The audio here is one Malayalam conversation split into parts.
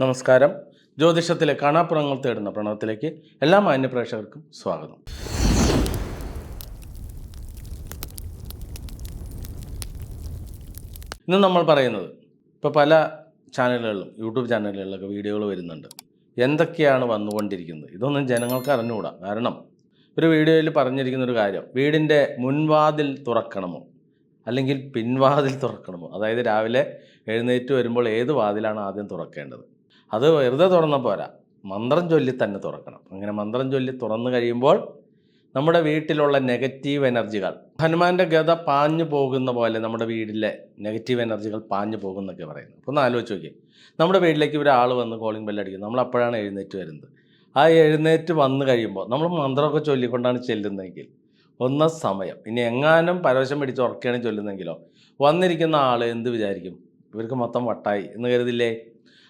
നമസ്കാരം. ജ്യോതിഷത്തിലെ കാണാപ്പുറങ്ങൾ തേടുന്ന പ്രണവത്തിലേക്ക് എല്ലാ മാന്യ പ്രേക്ഷകർക്കും സ്വാഗതം. ഇന്ന് നമ്മൾ പറയുന്നത് ഇപ്പോൾ പല ചാനലുകളിലും യൂട്യൂബ് ചാനലുകളിലൊക്കെ വീഡിയോകൾ വരുന്നുണ്ട്. എന്തൊക്കെയാണ് വന്നുകൊണ്ടിരിക്കുന്നത്? ഇതൊന്നും ജനങ്ങൾക്ക് അറിഞ്ഞുകൂടാ. കാരണം ഒരു വീഡിയോയിൽ പറഞ്ഞിരിക്കുന്ന ഒരു കാര്യം വീടിന്റെ മുൻവാതിൽ തുറക്കണമോ? അല്ലെങ്കിൽ പിൻവാതിൽ തുറക്കണമോ? അതായത് രാവിലെ എഴുന്നേറ്റ് വരുമ്പോൾ ഏത് വാതിലാണ് ആദ്യം തുറക്കേണ്ടത്? അത് വെറുതെ തുറന്ന പോരാ. മന്ത്രം ചൊല്ലി തന്നെ തുറക്കണം. അങ്ങനെ മന്ത്രം ചൊല്ലി തുറന്നു കഴിയുമ്പോൾ നമ്മുടെ വീട്ടിലുള്ള നെഗറ്റീവ് എനർജികൾ ഹനുമാന്റെ ഗത പാഞ്ഞു പോകുന്ന പോലെ നമ്മുടെ വീട്ടിലെ നെഗറ്റീവ് എനർജികൾ പാഞ്ഞു പോകുന്നൊക്കെ പറയുന്നു അപ്പോൾ ഒന്ന് ആലോചിച്ച് നോക്കി നമ്മുടെ വീട്ടിലേക്ക് ഒരാൾ വന്ന് കോളിംഗ് ബെല്ലടിക്കും നമ്മൾ അപ്പോഴാണ് എഴുന്നേറ്റ് വരുന്നത്. ആ എഴുന്നേറ്റ് വന്നു കഴിയുമ്പോൾ നമ്മൾ മന്ത്രമൊക്കെ ചൊല്ലിക്കൊണ്ടാണ് ചെല്ലുന്നതെങ്കിൽ ഒന്ന സമയം. ഇനി എങ്ങാനും പരവശം പിടിച്ച് ഉറക്കുകയാണ് ചൊല്ലുന്നെങ്കിലോ വന്നിരിക്കുന്ന ആൾ എന്ത് വിചാരിക്കും? ഇവർക്ക് മൊത്തം വട്ടായി എന്ന് കരുതില്ലേ?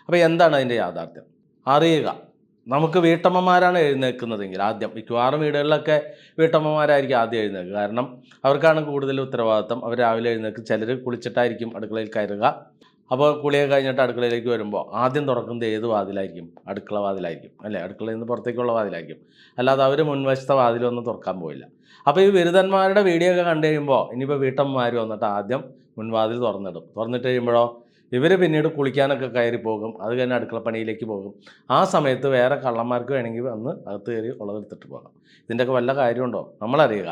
അപ്പോൾ എന്താണ് അതിന്റെ യാഥാർത്ഥ്യം? അറിയുക. നമുക്ക് വീട്ടമ്മമാരാണ് എഴുന്നേൽക്കുന്നതെങ്കിൽ ആദ്യം മിക്കവാറും വീടുകളിലൊക്കെ വീട്ടമ്മമാരായിരിക്കും ആദ്യം എഴുന്നേൽക്കുക. കാരണം അവർക്കാണ് കൂടുതൽ ഉത്തരവാദിത്തം അവർ രാവിലെ എഴുന്നേൽക്കും. ചിലർ കുളിച്ചിട്ടായിരിക്കും അടുക്കളയിൽ കയറുക. അപ്പോൾ കുളിയെ കഴിഞ്ഞിട്ട് അടുക്കളയിലേക്ക് വരുമ്പോൾ ആദ്യം തുറക്കുന്നത് ഏത് വാതിലായിരിക്കും? അടുക്കള വാതിലായിരിക്കും. അല്ലേ? അടുക്കളയിൽ നിന്ന് പുറത്തേക്കുള്ള വാതിലായിരിക്കും. അല്ലാതെ അവർ മുൻവശത്തെ വാതിലൊന്നും തുറക്കാൻ പോയില്ല. അപ്പോൾ ഈ ബിരുദന്മാരുടെ വീഡിയോ ഒക്കെ കണ്ടു കഴിയുമ്പോൾ ഇനിയിപ്പോൾ വീട്ടമ്മമാർ വന്നിട്ട് ആദ്യം മുൻവാതിൽ തുറന്നിടും. തുറന്നിട്ട് കഴിയുമ്പോഴോ ഇവർ പിന്നീട് കുളിക്കാനൊക്കെ കയറി പോകും അത് കഴിഞ്ഞ് അടുക്കളപ്പണിയിലേക്ക് പോകും. ആ സമയത്ത് വേറെ കള്ളന്മാർക്ക് വേണമെങ്കിൽ വന്ന് അകത്ത് കയറി ഉള്ളതെടുത്തിട്ട് പോകാം. ഇതിന്റെയൊക്കെ വല്ല കാര്യമുണ്ടോ? നമ്മളറിയുക.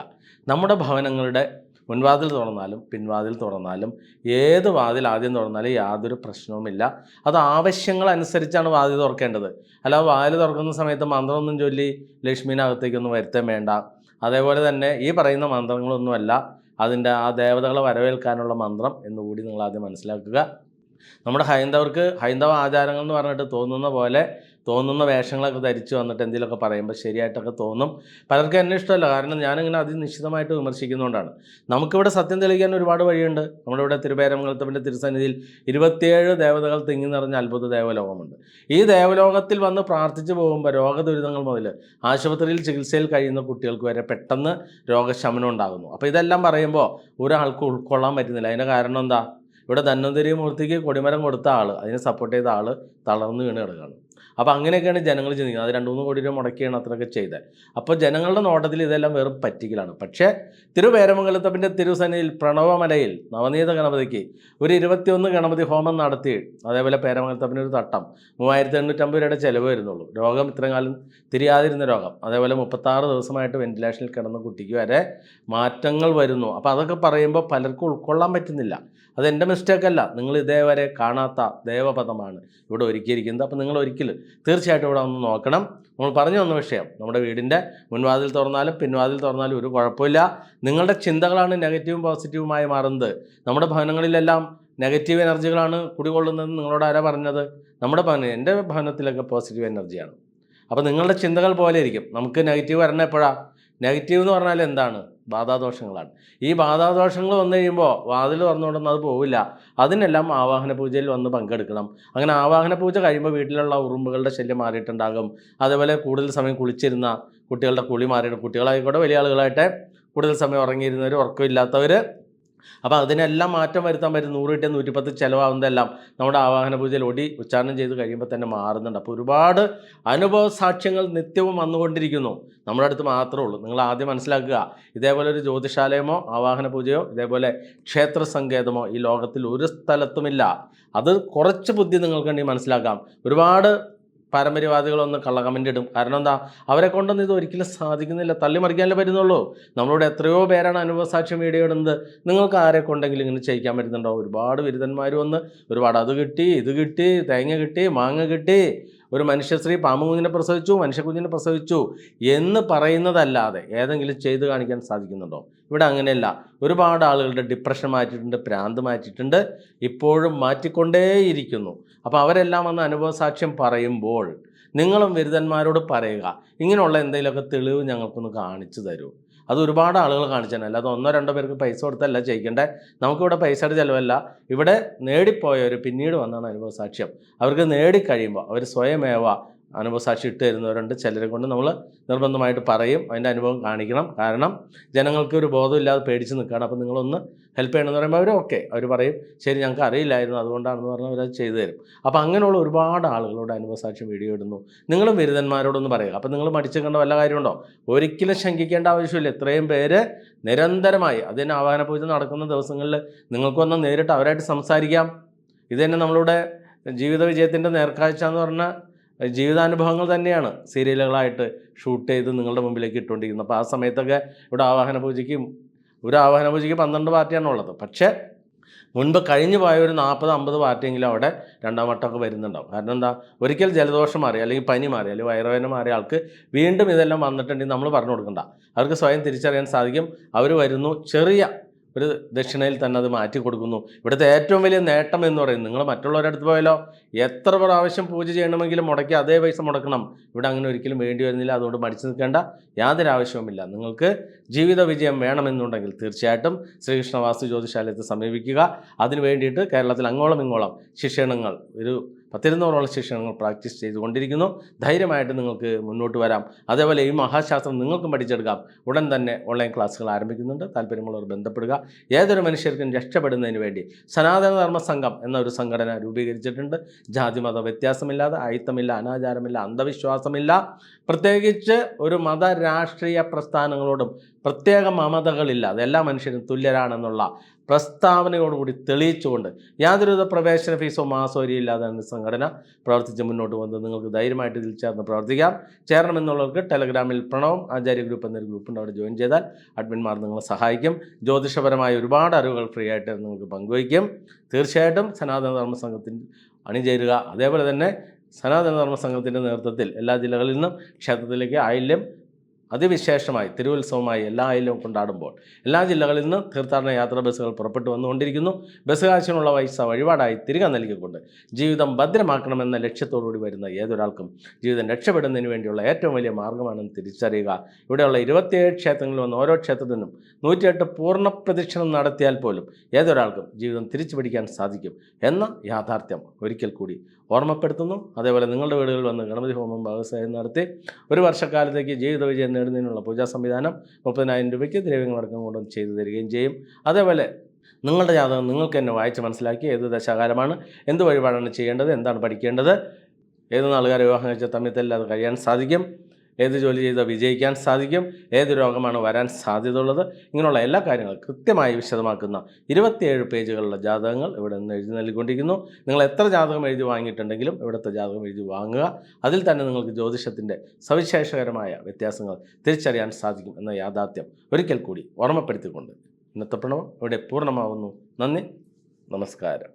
നമ്മുടെ ഭവനങ്ങളുടെ മുൻവാതിൽ തുറന്നാലും പിൻവാതിൽ തുറന്നാലും ഏത് വാതിൽ ആദ്യം തുറന്നാലും യാതൊരു പ്രശ്നവുമില്ല. അത് ആവശ്യങ്ങളനുസരിച്ചാണ് വാതിൽ തുറക്കേണ്ടത്. അല്ല വാതിൽ തുറക്കുന്ന സമയത്ത് മന്ത്രമൊന്നും ചൊല്ലി ലക്ഷ്മീനകത്തേക്കൊന്നും വരുത്തേം വേണ്ട. അതേപോലെ തന്നെ ഈ പറയുന്ന മന്ത്രങ്ങളൊന്നുമല്ല. അതിന്റെ ആ ദേവതകളെ വരവേൽക്കാനുള്ള മന്ത്രം എന്നുകൂടി നിങ്ങൾ ആദ്യം മനസ്സിലാക്കുക. നമ്മുടെ ഹൈന്ദവർക്ക് ഹൈന്ദവ ആചാരങ്ങൾ എന്ന് പറഞ്ഞിട്ട് തോന്നുന്ന പോലെ തോന്നുന്ന വേഷങ്ങളൊക്കെ ധരിച്ച് വന്നിട്ട് എന്തെങ്കിലുമൊക്കെ പറയുമ്പോൾ ശരിയായിട്ടൊക്കെ തോന്നും. പലർക്കും എന്നെ ഇഷ്ടമല്ല. കാരണം ഞാനിങ്ങനെ അതിനിശ്ചിതമായിട്ട് വിമർശിക്കുന്നതുകൊണ്ടാണ് നമുക്കിവിടെ സത്യം തെളിയിക്കാൻ ഒരുപാട് വഴിയുണ്ട്. നമ്മുടെ ഇവിടെ തിരുപേരമംഗലത്തപ്പന്റെ തിരുസന്നിധിയിൽ ഇരുപത്തിയേഴ് ദേവതകൾ തിങ്ങി നിറഞ്ഞ അത്ഭുത ദേവലോകമുണ്ട്. ഈ ദേവലോകത്തിൽ വന്ന് പ്രാർത്ഥിച്ചു പോകുമ്പോൾ രോഗദുരിതങ്ങൾ മുതൽ ആശുപത്രിയിൽ ചികിത്സയിൽ കഴിയുന്ന കുട്ടികൾക്ക് വരെ പെട്ടെന്ന് രോഗശമനം ഉണ്ടാകുന്നു. അപ്പോൾ ഇതെല്ലാം പറയുമ്പോൾ ഒരാൾക്ക് ഉൾക്കൊള്ളാൻ പറ്റുന്നില്ല. അതിന്റെ കാരണം എന്താ? ഇവിടെ ധന്വന്തരി മൂർത്തിക്ക് കൊടിമരം കൊടുത്ത ആൾ അതിനെ സപ്പോർട്ട് ചെയ്ത ആൾ തളർന്നു വീണ് കിടക്കുകയാണ്. അപ്പോൾ അങ്ങനെയൊക്കെയാണ് ജനങ്ങൾ ചിന്തിക്കുന്നത്. അത് രണ്ട് മൂന്ന് കോടി രൂപ മുടക്കിയാണ് അത്രയൊക്കെ ചെയ്തത്. അപ്പോൾ ജനങ്ങളുടെ നോട്ടത്തിൽ ഇതെല്ലാം വെറും പറ്റിക്കലാണ്. പക്ഷേ തിരുവേരമംഗലത്തപ്പിന്റെ തിരുസന്നിധിയിൽ പ്രണവമലയിൽ നവനീത ഗണപതിക്ക് ഒരു ഇരുപത്തിയൊന്ന് ഗണപതി ഹോമം നടത്തി. അതേപോലെ പേരമംഗലത്തപ്പിന്റെ ഒരു തട്ടം. മൂവായിരത്തി എണ്ണൂറ്റമ്പത് രൂപയുടെ ചിലവ് വരുന്നുള്ളൂ. രോഗം ഇത്രയും കാലം തിരിയാതിരുന്ന രോഗം. അതേപോലെ മുപ്പത്താറ് ദിവസമായിട്ട് വെന്റിലേഷനിൽ കിടന്ന കുട്ടിക്ക് വരെ മാറ്റങ്ങൾ വരുന്നു. അപ്പോൾ അതൊക്കെ പറയുമ്പോൾ പലർക്കും ഉൾക്കൊള്ളാൻ പറ്റുന്നില്ല. അതെന്റെ മിസ്റ്റേക്ക് അല്ല. നിങ്ങൾ ഇതേവരെ കാണാത്ത ദേവപദമാണ് ഇവിടെ ഒരുക്കിയിരിക്കുന്നത്. അപ്പോൾ നിങ്ങൾ ഒരിക്കൽ തീർച്ചയായിട്ടും ഇവിടെ ഒന്ന് നോക്കണം. നമ്മൾ പറഞ്ഞു വന്ന വിഷയം നമ്മുടെ വീടിന്റെ മുൻവാതിൽ തുറന്നാലും പിൻവാതിൽ തുറന്നാലും ഒരു കുഴപ്പമില്ല. നിങ്ങളുടെ ചിന്തകളാണ് നെഗറ്റീവും പോസിറ്റീവുമായി മാറുന്നത്. നമ്മുടെ ഭവനങ്ങളിലെല്ലാം നെഗറ്റീവ് എനർജികളാണ് കുടികൊള്ളുന്നതെന്ന് നിങ്ങളോട് ആരാ പറഞ്ഞത്? നമ്മുടെ ഭവനം എന്റെ ഭവനത്തിലൊക്കെ പോസിറ്റീവ് എനർജിയാണ്. അപ്പോൾ നിങ്ങളുടെ ചിന്തകൾ പോലെ ഇരിക്കും. നമുക്ക് നെഗറ്റീവ് വരണ എപ്പോഴാണ് നെഗറ്റീവ് എന്ന് പറഞ്ഞാൽ എന്താണ്? ബാധാദോഷങ്ങളാണ്. ഈ ബാധാദോഷങ്ങൾ വന്നു കഴിയുമ്പോൾ വാതിൽ തുറന്നുകൊണ്ടൊന്നും അത് പോവില്ല. അതിനെല്ലാം ആവാഹന പൂജയിൽ വന്ന് പങ്കെടുക്കണം. അങ്ങനെ ആവാഹന പൂജ കഴിയുമ്പോൾ വീട്ടിലുള്ള ഉറുമ്പുകളുടെ ശല്യം മാറിയിട്ടുണ്ടാകും. അതേപോലെ കൂടുതൽ സമയം കുളിച്ചിരുന്ന കുട്ടികളുടെ കുളി മാറിയിട്ട് കുട്ടികളായിക്കോട്ടെ വലിയ ആളുകളായിട്ട് കൂടുതൽ സമയം ഉറങ്ങിയിരുന്നവർ ഉറക്കമില്ലാത്തവർ അപ്പോൾ അതിനെല്ലാം മാറ്റം വരുത്താൻ പറ്റും. നൂറ് കിട്ടിയ നൂറ്റിപ്പത്ത് ചിലവാകുന്നതെല്ലാം നമ്മുടെ ആവാഹന പൂജയിൽ ഒടി ഉച്ചാരണം ചെയ്ത് കഴിയുമ്പോൾ തന്നെ മാറുന്നുണ്ട്. അപ്പോൾ ഒരുപാട് അനുഭവ സാക്ഷ്യങ്ങൾ നിത്യവും വന്നുകൊണ്ടിരിക്കുന്നു. നമ്മുടെ അടുത്ത് മാത്രമേ ഉള്ളൂ. നിങ്ങൾ ആദ്യം മനസ്സിലാക്കുക ഇതേപോലെ ഒരു ജ്യോതിഷാലയമോ ആവാഹന പൂജയോ ഇതേപോലെ ക്ഷേത്ര സങ്കേതമോ ഈ ലോകത്തിൽ ഒരു സ്ഥലത്തുമില്ല. അത് കുറച്ച് ബുദ്ധി നിങ്ങൾക്കുണ്ടെങ്കിൽ മനസ്സിലാക്കാം. ഒരുപാട് പാരമ്പര്യവാദികളൊന്ന് കള്ള കമന്റ് ഇടും. കാരണം എന്താ? അവരെ കൊണ്ടൊന്നും ഇത് ഒരിക്കലും സാധിക്കുന്നില്ല. തള്ളി മറിക്കാനല്ലേ പറ്റുന്നുള്ളൂ. നമ്മളോട് എത്രയോ പേരാണ് അനുഭവസാക്ഷ്യം വീഡിയോ ഇടുന്നത് നിങ്ങൾക്ക് ആരെ കൊണ്ടെങ്കിലും ഇങ്ങനെ ചെയ്യിക്കാൻ പറ്റുന്നുണ്ടോ? ഒരുപാട് ബിരുദന്മാർ വന്ന് ഒരുപാട് അത് കിട്ടി ഇത് കിട്ടി തേങ്ങ കിട്ടി മാങ്ങ കിട്ടി. ഒരു മനുഷ്യശ്രീ പാമ്പുകുഞ്ഞിനെ പ്രസവിച്ചു മനുഷ്യക്കുഞ്ഞിനെ പ്രസവിച്ചു എന്ന് പറയുന്നതല്ലാതെ ഏതെങ്കിലും ചെയ്തു കാണിക്കാൻ സാധിക്കുന്നുണ്ടോ? ഇവിടെ അങ്ങനെയല്ല. ഒരുപാട് ആളുകളുടെ ഡിപ്രഷൻ മാറ്റിയിട്ടുണ്ട് പ്രാന്ത് മാറ്റിയിട്ടുണ്ട് ഇപ്പോഴും മാറ്റിക്കൊണ്ടേയിരിക്കുന്നു. അപ്പോൾ അവരെല്ലാം വന്ന് അനുഭവസാക്ഷ്യം പറയുമ്പോൾ നിങ്ങളും ബിരുദന്മാരോട് പറയുക ഇങ്ങനെയുള്ള എന്തെങ്കിലുമൊക്കെ തെളിവ് ഞങ്ങൾക്കൊന്ന് കാണിച്ചു തരൂ. അത് ഒരുപാട് ആളുകൾ കാണിച്ചാൽ അല്ലാതെ ഒന്നോ രണ്ടോ പേർക്ക് പൈസ കൊടുത്തല്ല ചെയ്യിക്കേണ്ടത് നമുക്കിവിടെ പൈസയുടെ ചിലവല്ല. ഇവിടെ നേടിപ്പോയവർ പിന്നീട് വന്നാണ് അനുഭവ സാക്ഷ്യം അവർക്ക് നേടിക്കഴിയുമ്പോൾ അവർ സ്വയമേവ അനുഭവസാക്ഷി ഇട്ട് തരുന്നവരുണ്ട്. ചിലരെ കൊണ്ട് നമ്മൾ നിർബന്ധമായിട്ട് പറയും. അതിന്റെ അനുഭവം കാണിക്കണം. കാരണം ജനങ്ങൾക്ക് ഒരു ബോധമില്ലാതെ പേടിച്ച് നിൽക്കുകയാണ്. അപ്പോൾ നിങ്ങളൊന്ന് ഹെൽപ്പ് ചെയ്യണമെന്ന് പറയുമ്പോൾ അവർ ഓക്കെ അവർ പറയും ശരി ഞങ്ങൾക്ക് അറിയില്ലായിരുന്നു. അതുകൊണ്ടാണെന്ന് പറഞ്ഞാൽ അവരത് ചെയ്തു തരും. അപ്പോൾ അങ്ങനെയുള്ള ഒരുപാട് ആളുകളോട് അനുഭവസാക്ഷി വീഡിയോ ഇടുന്നു. നിങ്ങളും ബിരുദന്മാരോടൊന്ന് പറയുക. അപ്പോൾ നിങ്ങൾ മടിച്ചു കണ്ട വല്ല കാര്യമുണ്ടോ? ഒരിക്കലും ശങ്കിക്കേണ്ട ആവശ്യമില്ല. ഇത്രയും പേര് നിരന്തരമായി അതിന് ആവാഹന പൂജ നടക്കുന്ന ദിവസങ്ങളിൽ നിങ്ങൾക്കൊന്ന് നേരിട്ട് അവരായിട്ട് സംസാരിക്കാം. ഇത് തന്നെ നമ്മളുടെ ജീവിത വിജയത്തിന്റെ നേർക്കാഴ്ച എന്ന് പറഞ്ഞാൽ ജീവിതാനുഭവങ്ങൾ തന്നെയാണ് സീരിയലുകളായിട്ട് ഷൂട്ട് ചെയ്ത് നിങ്ങളുടെ മുമ്പിലേക്ക് ഇട്ടുകൊണ്ടിരിക്കുന്നത്. അപ്പോൾ ആ സമയത്തൊക്കെ ഇവിടെ ആവാഹന പൂജയ്ക്ക് ഒരു ആവാഹന പൂജയ്ക്ക് പന്ത്രണ്ട് പാർട്ടിയാണ് ഉള്ളത്. പക്ഷേ മുൻപ് കഴിഞ്ഞു പോയ ഒരു നാൽപ്പത് അമ്പത് പാർട്ടിയെങ്കിലും അവിടെ രണ്ടാം വട്ടമൊക്കെ വരുന്നുണ്ടാവും. കാരണം എന്താ? ഒരിക്കൽ ജലദോഷം മാറി അല്ലെങ്കിൽ പനി മാറി അല്ലെങ്കിൽ വയറുവേദന മാറിയ ആൾക്ക് വീണ്ടും ഇതെല്ലാം വന്നിട്ടുണ്ടെങ്കിൽ നമ്മൾ പറഞ്ഞു കൊടുക്കണ്ട. അവർക്ക് സ്വയം തിരിച്ചറിയാൻ സാധിക്കും. അവർ വരുന്നു ചെറിയ ഒരു ദക്ഷിണയിൽ തന്നെ അത് മാറ്റി കൊടുക്കുന്നു. ഇവിടുത്തെ ഏറ്റവും വലിയ നേട്ടം എന്ന് പറയുന്നത് നിങ്ങൾ മറ്റുള്ളവരുടെ അടുത്ത് പോയാലോ എത്ര പ്രാവശ്യം പൂജ ചെയ്യണമെങ്കിലും മുടക്കി അതേ പൈസ മുടക്കണം. ഇവിടെ അങ്ങനെ ഒരിക്കലും വേണ്ടി വരുന്നില്ല അതുകൊണ്ട് മടിച്ചു നിൽക്കേണ്ട യാതൊരു ആവശ്യവുമില്ല നിങ്ങൾക്ക് ജീവിത വിജയം വേണമെന്നുണ്ടെങ്കിൽ തീർച്ചയായിട്ടും ശ്രീകൃഷ്ണ വാസ്തു ജ്യോതിശാലയത്തെ സമീപിക്കുക. അതിനു വേണ്ടിയിട്ട് കേരളത്തിൽ അങ്ങോളം ഇങ്ങോളം ശിക്ഷണങ്ങൾ ഒരു പത്തിരുന്നൂറോളം ശിക്ഷണങ്ങൾ പ്രാക്ടീസ് ചെയ്തുകൊണ്ടിരിക്കുന്നു. ധൈര്യമായിട്ട് നിങ്ങൾക്ക് മുന്നോട്ട് വരാം. അതേപോലെ ഈ മഹാശാസ്ത്രം നിങ്ങൾക്കും പഠിച്ചെടുക്കാം. ഉടൻ തന്നെ ഓൺലൈൻ ക്ലാസ്സുകൾ ആരംഭിക്കുന്നുണ്ട്. താല്പര്യമുള്ളവർ ബന്ധപ്പെടുക. ഏതൊരു മനുഷ്യർക്കും രക്ഷപ്പെടുന്നതിന് വേണ്ടി സനാതന ധർമ്മ സംഘം എന്നൊരു സംഘടന രൂപീകരിച്ചിട്ടുണ്ട്. ജാതിമത വ്യത്യാസമില്ലാതെ അയിത്തമില്ല അനാചാരമില്ല അന്ധവിശ്വാസമില്ല. പ്രത്യേകിച്ച് ഒരു മത രാഷ്ട്രീയ പ്രസ്ഥാനങ്ങളോടും പ്രത്യേക മമതകളില്ലാതെ എല്ലാ മനുഷ്യരും തുല്യരാണെന്നുള്ള പ്രസ്താവനയോടുകൂടി തെളിയിച്ചുകൊണ്ട് യാതൊരുവിധ പ്രവേശന ഫീസോ മാസോരിയോ സംഘടന പ്രവർത്തിച്ച് മുന്നോട്ട് വന്ന് നിങ്ങൾക്ക് ധൈര്യമായിട്ട് ഇതിൽ ചേർന്ന് പ്രവർത്തിക്കാം. ചേരണമെന്നുള്ളവർക്ക് ടെലഗ്രാമിൽ പ്രണവം ആചാര്യ ഗ്രൂപ്പ് എന്നൊരു ഗ്രൂപ്പുണ്ട്. അവിടെ ജോയിൻ ചെയ്താൽ അഡ്മിൻമാർ നിങ്ങളെ സഹായിക്കും. ജ്യോതിഷപരമായ ഒരുപാട് അറിവുകൾ ഫ്രീ ആയിട്ട് നിങ്ങൾക്ക് പങ്കുവയ്ക്കും. തീർച്ചയായിട്ടും സനാതന ധർമ്മ സംഘത്തിൽ അണിചേരുക അതേപോലെ തന്നെ സനാതന ധർമ്മ സംഘത്തിന്റെ നേതൃത്വത്തിൽ എല്ലാ ജില്ലകളിൽ നിന്നും ക്ഷേത്രത്തിലേക്ക് ആയില്യം അതിവിശേഷമായി തിരുവുത്സവമായി എല്ലാ ആയില്യവും കൊണ്ടാടുമ്പോൾ എല്ലാ ജില്ലകളിൽ നിന്ന് തീർത്ഥാടന യാത്രാ ബസ്സുകൾ പുറപ്പെട്ടു വന്നുകൊണ്ടിരിക്കുന്നു. ബസ് കാശിനുള്ള പൈസ വഴിപാടായി തിരികെ നൽകിക്കൊണ്ട് ജീവിതം ഭദ്രമാക്കണമെന്ന ലക്ഷ്യത്തോടുകൂടി വരുന്ന ഏതൊരാൾക്കും ജീവിതം രക്ഷപ്പെടുന്നതിന് വേണ്ടിയുള്ള ഏറ്റവും വലിയ മാർഗമാണെന്ന് തിരിച്ചറിയുക. ഇവിടെയുള്ള ഇരുപത്തിയേഴ് ക്ഷേത്രങ്ങളിൽ വന്ന് ഓരോ ക്ഷേത്രത്തിനും നൂറ്റിയെട്ട് പൂർണ പ്രദക്ഷിണം നടത്തിയാൽ പോലും ഏതൊരാൾക്കും ജീവിതം തിരിച്ചു പിടിക്കാൻ സാധിക്കും എന്ന യാഥാർത്ഥ്യം ഒരിക്കൽ കൂടി ഓർമ്മപ്പെടുത്തുന്നു. അതേപോലെ നിങ്ങളുടെ വീടുകളിൽ വന്ന് ഗണപതി ഹോമം വ്യവസായം നടത്തി ഒരു വർഷക്കാലത്തേക്ക് ജീവിത വിജയം നേടുന്നതിനുള്ള പൂജാ സംവിധാനം മുപ്പതിനായിരം രൂപയ്ക്ക് ദ്രവ്യങ്ങളടക്കം കൊണ്ട് ചെയ്തു തരികയും ചെയ്യും. അതേപോലെ നിങ്ങളുടെ ജാതകം നിങ്ങൾക്ക് തന്നെ വായിച്ച് മനസ്സിലാക്കി ഏത് ദശാകാലമാണ് എന്ത് വഴിപാടാണ് ചെയ്യേണ്ടത് എന്താണ് പഠിക്കേണ്ടത് ഏത് നാളുകാരെ വിവാഹം കഴിച്ച തമ്മിൽ അത് കഴിയാൻ സാധിക്കും. ഏത് ജോലി ചെയ്താൽ വിജയിക്കാൻ സാധിക്കും ഏത് രോഗമാണ് വരാൻ സാധ്യതയുള്ളത് ഇങ്ങനെയുള്ള എല്ലാ കാര്യങ്ങളും കൃത്യമായി വിശദമാക്കുന്ന ഇരുപത്തിയേഴ് പേജുകളുള്ള ജാതകങ്ങൾ ഇവിടെ നിന്ന് എഴുതി നൽകിക്കൊണ്ടിരിക്കുന്നു. നിങ്ങൾ എത്ര ജാതകം എഴുതി വാങ്ങിയിട്ടുണ്ടെങ്കിലും ഇവിടുത്തെ ജാതകം എഴുതി വാങ്ങുക. അതിൽ തന്നെ നിങ്ങൾക്ക് ജ്യോതിഷത്തിന്റെ സവിശേഷകരമായ വ്യത്യാസങ്ങൾ തിരിച്ചറിയാൻ സാധിക്കും എന്ന യാഥാർത്ഥ്യം ഒരിക്കൽ കൂടി ഓർമ്മപ്പെടുത്തിക്കൊണ്ട് ഇന്നത്തെ പ്രണവം ഇവിടെ പൂർണമാവുന്നു. നന്ദി നമസ്കാരം.